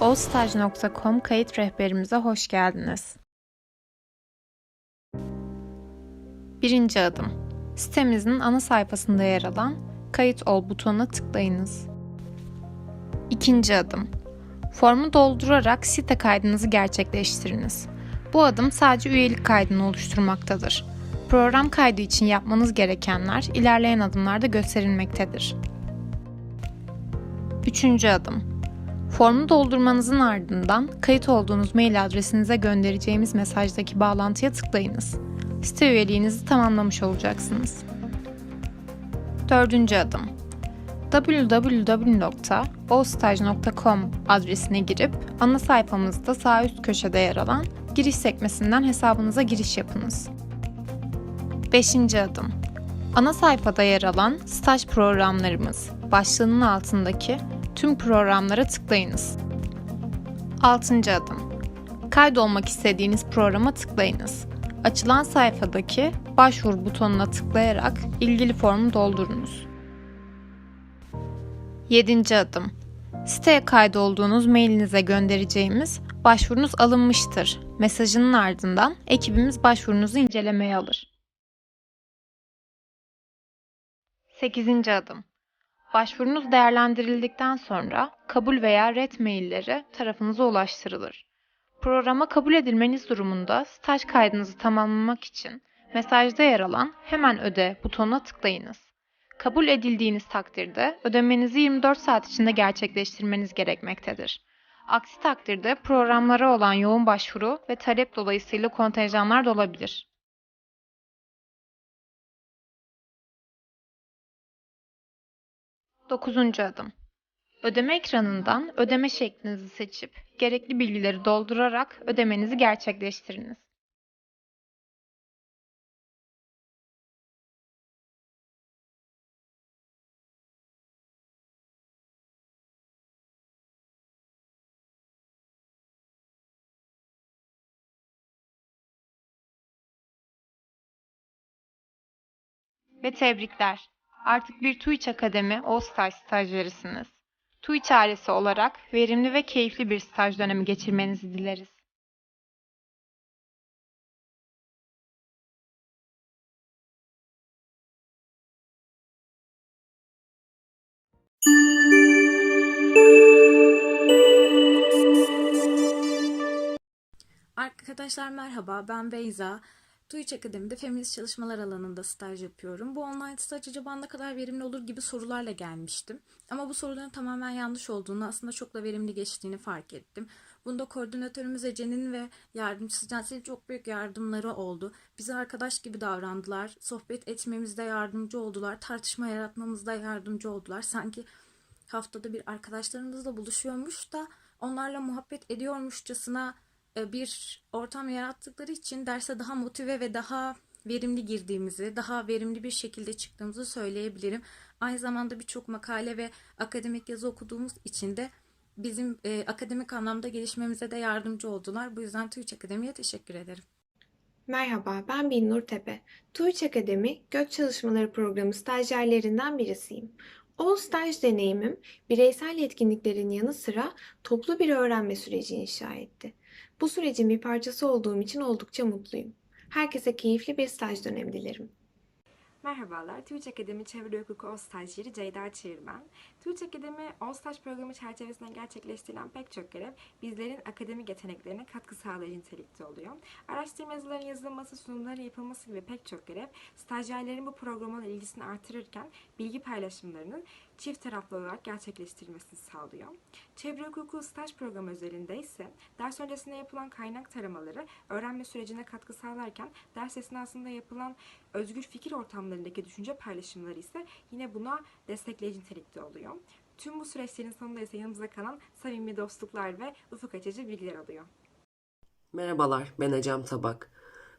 Olstaj.com kayıt rehberimize hoş geldiniz. Birinci adım. Sitemizin ana sayfasında yer alan Kayıt ol butonuna tıklayınız. İkinci adım. Formu doldurarak site kaydınızı gerçekleştiriniz. Bu adım sadece üyelik kaydını oluşturmaktadır. Program kaydı için yapmanız gerekenler ilerleyen adımlarda gösterilmektedir. Üçüncü adım. Formu doldurmanızın ardından kayıt olduğunuz mail adresinize göndereceğimiz mesajdaki bağlantıya tıklayınız. Site üyeliğinizi tamamlamış olacaksınız. Dördüncü adım. www.ostaj.com adresine girip ana sayfamızda sağ üst köşede yer alan giriş sekmesinden hesabınıza giriş yapınız. Beşinci adım. Ana sayfada yer alan staj programlarımız başlığının altındaki tüm programlara tıklayınız. 6. adım. Kaydolmak istediğiniz programa tıklayınız. Açılan sayfadaki başvur butonuna tıklayarak ilgili formu doldurunuz. 7. adım. Siteye kaydolduğunuz mailinize göndereceğimiz başvurunuz alınmıştır mesajının ardından ekibimiz başvurunuzu incelemeye alır. 8. adım. Başvurunuz değerlendirildikten sonra kabul veya red mailleri tarafınıza ulaştırılır. Programa kabul edilmeniz durumunda staj kaydınızı tamamlamak için mesajda yer alan hemen öde butonuna tıklayınız. Kabul edildiğiniz takdirde ödemenizi 24 saat içinde gerçekleştirmeniz gerekmektedir. Aksi takdirde programlara olan yoğun başvuru ve talep dolayısıyla kontenjanlar da olabilir. 9. adım. Ödeme ekranından ödeme şeklinizi seçip gerekli bilgileri doldurarak ödemenizi gerçekleştiriniz. Ve tebrikler. Artık bir Twitch Akademi All-Star stajyerisiniz. Twitch ailesi olarak verimli ve keyifli bir staj dönemi geçirmenizi dileriz. Arkadaşlar merhaba, ben Beyza. Twitch Akademi'de feminist çalışmalar alanında staj yapıyorum. Bu online staj acaba ne kadar verimli olur gibi sorularla gelmiştim. Ama bu soruların tamamen yanlış olduğunu, aslında çok da verimli geçtiğini fark ettim. Bunda koordinatörümüz Ece'nin ve yardımcısı Cansel'in çok büyük yardımları oldu. Bize arkadaş gibi davrandılar, sohbet etmemizde yardımcı oldular, tartışma yaratmamızda yardımcı oldular. Sanki haftada bir arkadaşlarımızla buluşuyormuş da onlarla muhabbet ediyormuşçasına bir ortam yarattıkları için derse daha motive ve daha verimli girdiğimizi, daha verimli bir şekilde çıktığımızı söyleyebilirim. Aynı zamanda birçok makale ve akademik yazı okuduğumuz için de bizim e, akademik anlamda gelişmemize de yardımcı oldular. Bu yüzden Twitch Akademi'ye teşekkür ederim. Merhaba, ben Binnur Tepe. Tuğç Akademi Göç Çalışmaları Programı stajyerlerinden birisiyim. All staj deneyimim bireysel yetkinliklerin yanı sıra toplu bir öğrenme süreci inşa etti. Bu sürecin bir parçası olduğum için oldukça mutluyum. Herkese keyifli bir staj dönemi dilerim. Merhabalar, Twitch Akademi Çevre Hukuku O Stajyeri Ceyda Çığır ben. Twitch Akademi O Staj programı çerçevesinde gerçekleştirilen pek çok görev bizlerin akademik yeteneklerine katkı sağlayıcı nitelikte oluyor. Araştırma yazılarının yazılması, sunumların yapılması gibi pek çok görev stajyerlerin bu programla ilgisini artırırken bilgi paylaşımlarının çift taraflı olarak gerçekleştirilmesini sağlıyor. Çevre hukuku staj programı özelinde ise ders öncesinde yapılan kaynak taramaları öğrenme sürecine katkı sağlarken ders esnasında yapılan özgür fikir ortamlarındaki düşünce paylaşımları ise yine buna destekleyici nitelikte oluyor. Tüm bu süreçlerin sonunda ise yanımızda kalan samimi dostluklar ve ufuk açıcı bilgiler oluyor. Merhabalar, ben Ecem Tabak.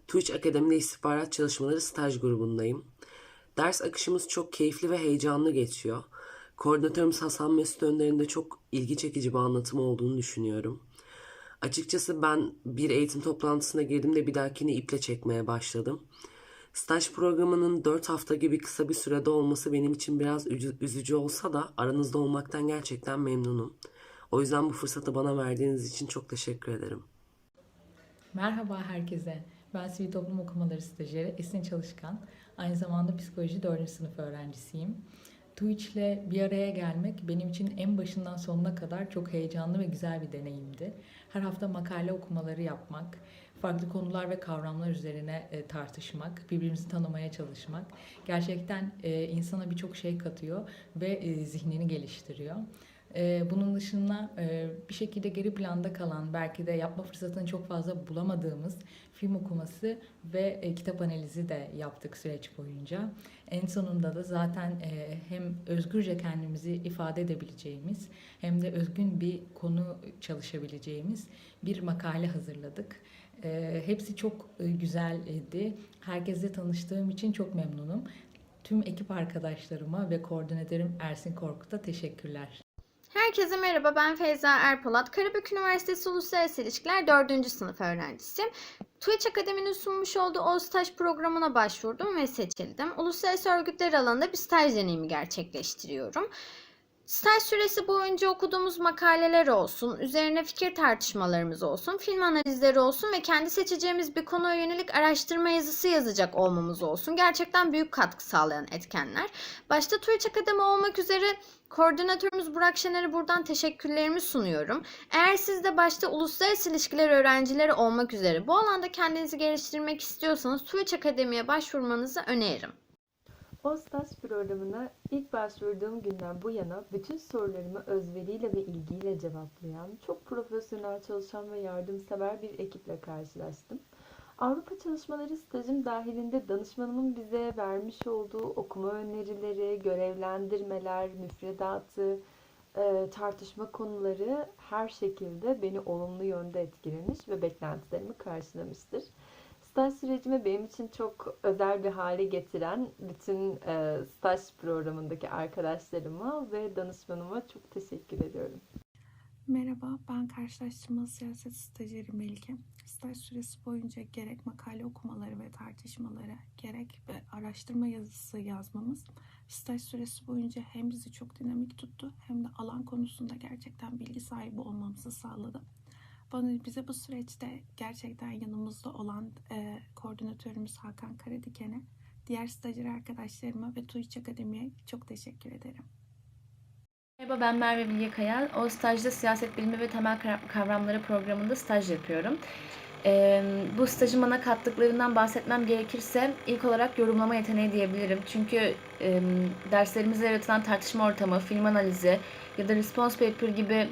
Twitch Akademi'de istihbarat çalışmaları staj grubundayım. Ders akışımız çok keyifli ve heyecanlı geçiyor. Koordinatörümüz Hasan Mesut Önder'in de çok ilgi çekici bir anlatımı olduğunu düşünüyorum. Açıkçası ben bir eğitim toplantısına girdiğimde bir dahakini iple çekmeye başladım. Staj programının 4 hafta gibi kısa bir sürede olması benim için biraz üzücü olsa da aranızda olmaktan gerçekten memnunum. O yüzden bu fırsatı bana verdiğiniz için çok teşekkür ederim. Merhaba herkese. Ben Sivil Toplum Okumaları Stajyeri Esin Çalışkan. Aynı zamanda psikoloji 4. sınıf öğrencisiyim. Twitch ile bir araya gelmek benim için en başından sonuna kadar çok heyecanlı ve güzel bir deneyimdi. Her hafta makale okumaları yapmak, farklı konular ve kavramlar üzerine e, tartışmak, birbirimizi tanımaya çalışmak gerçekten e, insana birçok şey katıyor ve e, zihnini geliştiriyor. Ee, bunun dışında e, bir şekilde geri planda kalan, belki de yapma fırsatını çok fazla bulamadığımız film okuması ve e, kitap analizi de yaptık süreç boyunca. En sonunda da zaten e, hem özgürce kendimizi ifade edebileceğimiz hem de özgün bir konu çalışabileceğimiz bir makale hazırladık. Hepsi çok güzeldi. Herkesle tanıştığım için çok memnunum. Tüm ekip arkadaşlarıma ve koordinatörüm Ersin Korkut'a teşekkürler. Herkese merhaba ben Feyza Erpolat. Karabük Üniversitesi Uluslararası İlişkiler 4. sınıf öğrencisiyim. Twitch Akademi'nin sunmuş olduğu o staj programına başvurdum ve seçildim. Uluslararası örgütler alanında bir staj deneyimi gerçekleştiriyorum. Staj süresi boyunca okuduğumuz makaleler olsun, üzerine fikir tartışmalarımız olsun, film analizleri olsun ve kendi seçeceğimiz bir konuya yönelik araştırma yazısı yazacak olmamız olsun. Gerçekten büyük katkı sağlayan etkenler. Başta Twitch Akademi olmak üzere Koordinatörümüz Burak Şener'e buradan teşekkürlerimi sunuyorum. Eğer siz de başta uluslararası ilişkiler öğrencileri olmak üzere bu alanda kendinizi geliştirmek istiyorsanız Twitch Akademi'ye başvurmanızı öneririm. O staj programına ilk başvurduğum günden bu yana bütün sorularımı özveriyle ve ilgiyle cevaplayan, çok profesyonel çalışan ve yardımsever bir ekiple karşılaştım. Avrupa Çalışmaları stajım dahilinde danışmanımın bize vermiş olduğu okuma önerileri, görevlendirmeler, müfredatı, e, tartışma konuları her şekilde beni olumlu yönde etkilemiş ve beklentilerimi karşılamıştır. Staj sürecimi benim için çok özel bir hale getiren bütün e, staj programındaki arkadaşlarıma ve danışmanıma çok teşekkür ediyorum. Merhaba, ben karşılaştırmalı siyaset stajyeri Melike. Staj süresi boyunca gerek makale okumaları ve tartışmaları, gerek araştırma yazısı yazmamız staj süresi boyunca hem bizi çok dinamik tuttu hem de alan konusunda gerçekten bilgi sahibi olmamızı sağladı. Bana bize bu süreçte gerçekten yanımızda olan e, koordinatörümüz Hakan Karadiken'e, diğer stajyer arkadaşlarıma ve Tuğiç Akademi'ye çok teşekkür ederim. Merhaba ben Merve Bilge Kaya. O stajda siyaset bilimi ve temel kavra- kavramları programında staj yapıyorum. Ee, bu stajın bana kattıklarından bahsetmem gerekirse ilk olarak yorumlama yeteneği diyebilirim. Çünkü e, derslerimizde yaratılan tartışma ortamı, film analizi ya da response paper gibi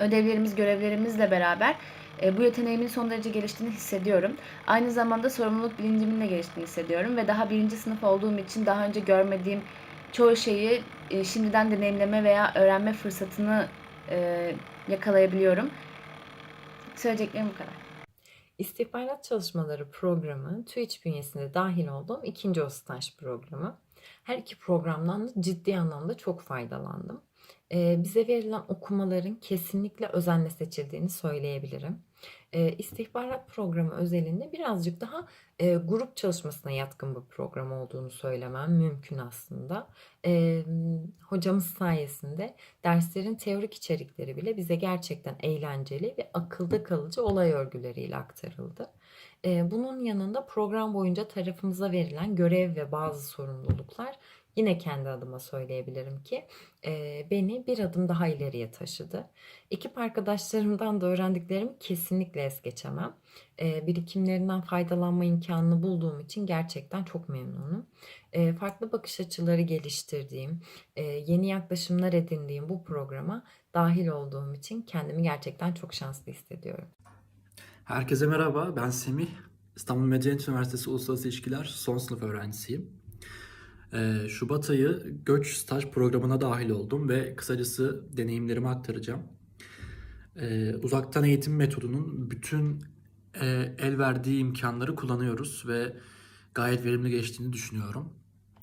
ödevlerimiz, görevlerimizle beraber e, bu yeteneğimin son derece geliştiğini hissediyorum. Aynı zamanda sorumluluk bilincimin de geliştiğini hissediyorum ve daha birinci sınıf olduğum için daha önce görmediğim çoğu şeyi e, şimdiden deneyimleme veya öğrenme fırsatını e, yakalayabiliyorum. Söyleyeceklerim bu kadar. İstihbarat Çalışmaları programı TÜİÇ bünyesinde dahil olduğum ikinci o staj programı. Her iki programdan da ciddi anlamda çok faydalandım. Bize verilen okumaların kesinlikle özenle seçildiğini söyleyebilirim. İstihbarat programı özelinde birazcık daha grup çalışmasına yatkın bir program olduğunu söylemem mümkün aslında. Hocamız sayesinde derslerin teorik içerikleri bile bize gerçekten eğlenceli ve akılda kalıcı olay örgüleriyle aktarıldı. Bunun yanında program boyunca tarafımıza verilen görev ve bazı sorumluluklar yine kendi adıma söyleyebilirim ki e, beni bir adım daha ileriye taşıdı. Ekip arkadaşlarımdan da öğrendiklerimi kesinlikle es geçemem. E, birikimlerinden faydalanma imkanını bulduğum için gerçekten çok memnunum. E, farklı bakış açıları geliştirdiğim, e, yeni yaklaşımlar edindiğim bu programa dahil olduğum için kendimi gerçekten çok şanslı hissediyorum. Herkese merhaba, ben Semih. İstanbul Medeniyet Üniversitesi Uluslararası İlişkiler son sınıf öğrencisiyim. Ee, Şubat ayı göç staj programına dahil oldum ve kısacası deneyimlerimi aktaracağım. Ee, uzaktan eğitim metodunun bütün e, el verdiği imkanları kullanıyoruz ve gayet verimli geçtiğini düşünüyorum.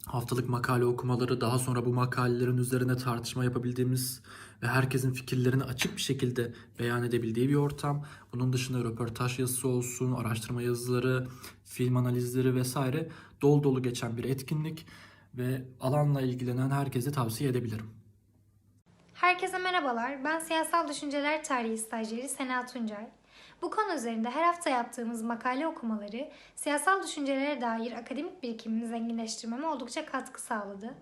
Haftalık makale okumaları, daha sonra bu makalelerin üzerine tartışma yapabildiğimiz ve herkesin fikirlerini açık bir şekilde beyan edebildiği bir ortam. Bunun dışında röportaj yazısı olsun, araştırma yazıları, film analizleri vesaire dolu dolu geçen bir etkinlik ve alanla ilgilenen herkese tavsiye edebilirim. Herkese merhabalar. Ben Siyasal Düşünceler Tarihi stajyeri Sena Tuncay. Bu konu üzerinde her hafta yaptığımız makale okumaları, siyasal düşüncelere dair akademik birikimimi zenginleştirmeme oldukça katkı sağladı.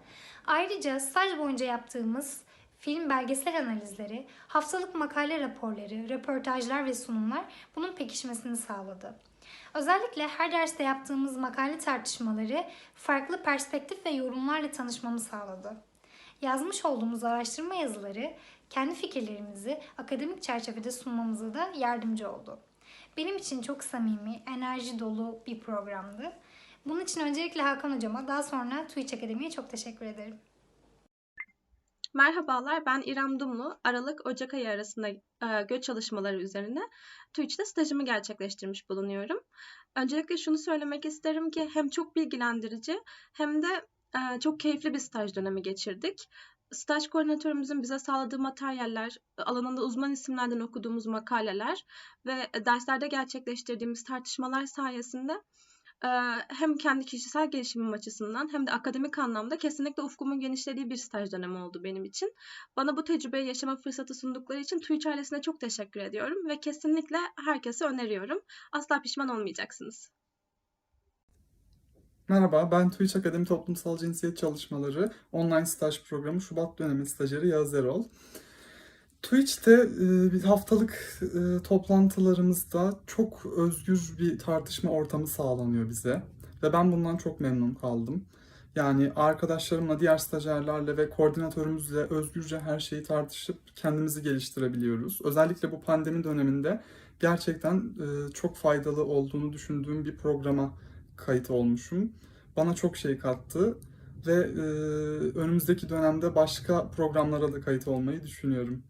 Ayrıca staj boyunca yaptığımız film belgesel analizleri, haftalık makale raporları, röportajlar ve sunumlar bunun pekişmesini sağladı. Özellikle her derste yaptığımız makale tartışmaları farklı perspektif ve yorumlarla tanışmamı sağladı. Yazmış olduğumuz araştırma yazıları kendi fikirlerimizi akademik çerçevede sunmamıza da yardımcı oldu. Benim için çok samimi, enerji dolu bir programdı. Bunun için öncelikle Hakan Hocama, daha sonra Twitch Akademi'ye çok teşekkür ederim. Merhabalar, ben İrem Dumlu. Aralık-Ocak ayı arasında e, göç çalışmaları üzerine TÜİÇ'te stajımı gerçekleştirmiş bulunuyorum. Öncelikle şunu söylemek isterim ki hem çok bilgilendirici hem de e, çok keyifli bir staj dönemi geçirdik. Staj koordinatörümüzün bize sağladığı materyaller, alanında uzman isimlerden okuduğumuz makaleler ve derslerde gerçekleştirdiğimiz tartışmalar sayesinde hem kendi kişisel gelişimim açısından hem de akademik anlamda kesinlikle ufkumun genişlediği bir staj dönemi oldu benim için. Bana bu tecrübeyi yaşama fırsatı sundukları için TÜİÇ ailesine çok teşekkür ediyorum ve kesinlikle herkese öneriyorum. Asla pişman olmayacaksınız. Merhaba, ben TÜİÇ Akademi Toplumsal Cinsiyet Çalışmaları online staj programı Şubat dönemi stajyeri Yağız Erol. TÜİÇ'te e, bir haftalık e, toplantılarımızda çok özgür bir tartışma ortamı sağlanıyor bize ve ben bundan çok memnun kaldım. Yani arkadaşlarımla, diğer stajyerlerle ve koordinatörümüzle özgürce her şeyi tartışıp kendimizi geliştirebiliyoruz. Özellikle bu pandemi döneminde gerçekten e, çok faydalı olduğunu düşündüğüm bir programa kayıt olmuşum. Bana çok şey kattı ve önümüzdeki dönemde başka programlara da kayıt olmayı düşünüyorum.